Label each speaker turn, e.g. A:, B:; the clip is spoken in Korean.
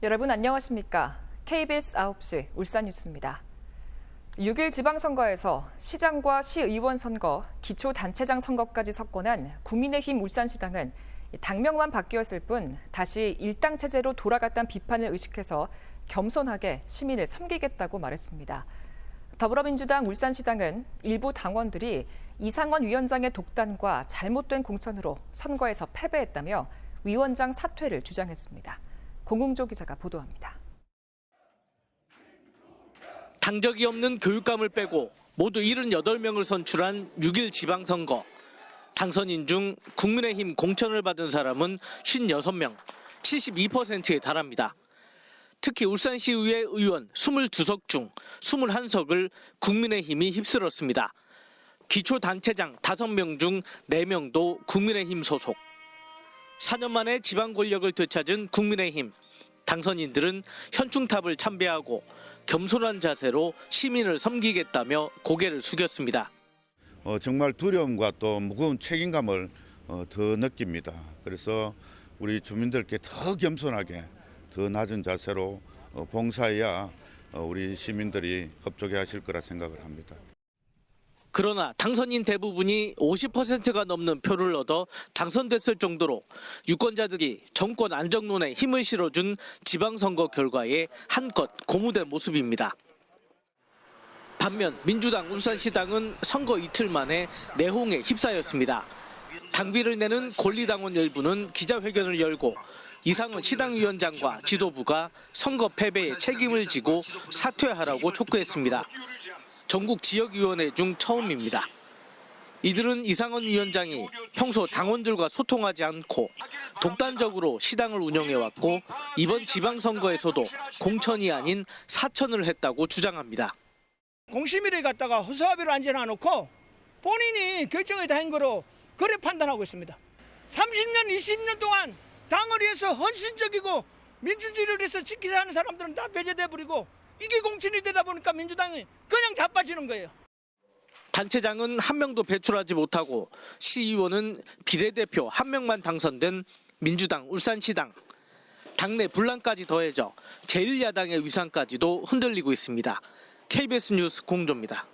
A: 여러분 안녕하십니까? KBS 9시 울산 뉴스입니다. 6일 지방선거에서 시장과 시의원 선거, 기초단체장 선거까지 석권한 국민의힘 울산시당은 당명만 바뀌었을 뿐 다시 일당 체제로 돌아갔다는 비판을 의식해서 겸손하게 시민을 섬기겠다고 말했습니다. 더불어민주당 울산시당은 일부 당원들이 이상원 위원장의 독단과 잘못된 공천으로 선거에서 패배했다며 위원장 사퇴를 주장했습니다. 공웅조 기자가 보도합니다.
B: 당적이 없는 교육감을 빼고 모두 78명을 선출한 6일 지방선거. 당선인 중 국민의힘 공천을 받은 사람은 56명, 72%에 달합니다. 특히 울산시의회 의원 22석 중 21석을 국민의힘이 휩쓸었습니다. 기초단체장 5명 중 4명도 국민의힘 소속. 4년 만에 지방 권력을 되찾은 국민의힘. 당선인들은 현충탑을 참배하고 겸손한 자세로 시민을 섬기겠다며 고개를 숙였습니다.
C: 어, 정말 두려움과 또 무거운 책임감을 어, 더 느낍니다. 그래서 우리 주민들께 더 겸손하게 더 낮은 자세로 어, 봉사해야 어, 우리 시민들이 협조해 하실 거라 생각을 합니다.
B: 그러나 당선인 대부분이 50%가 넘는 표를 얻어 당선됐을 정도로 유권자들이 정권 안정론에 힘을 실어준 지방선거 결과에 한껏 고무된 모습입니다. 반면 민주당 울산시당은 선거 이틀 만에 내홍에 휩싸였습니다. 당비를 내는 권리당원 일부는 기자회견을 열고 이상은 시당위원장과 지도부가 선거 패배에 책임을 지고 사퇴하라고 촉구했습니다. 전국 지역위원회 중 처음입니다. 이들은 이상원 위원장이 평소 당원들과 소통하지 않고 독단적으로 시당을 운영해왔고 이번 지방선거에서도 공천이 아닌 사천을 했다고 주장합니다.
D: 공시미를 갖다가 허수아비로 앉혀놔놓고 본인이 결정에 다한 거로 그래 판단하고 있습니다. 30년, 20년 동안 당을 위해서 헌신적이고 민주주의를 위해서 지키자 하는 사람들은 다 배제돼 버리고 이게 공천이 되다 보니까 민주당이 그냥 자빠지는 거예요.
B: 단체장은 한 명도 배출하지 못하고 시의원은 비례대표 한 명만 당선된 민주당 울산시당. 당내 분란까지 더해져 제1야당의 위상까지도 흔들리고 있습니다. KBS 뉴스 공조입니다.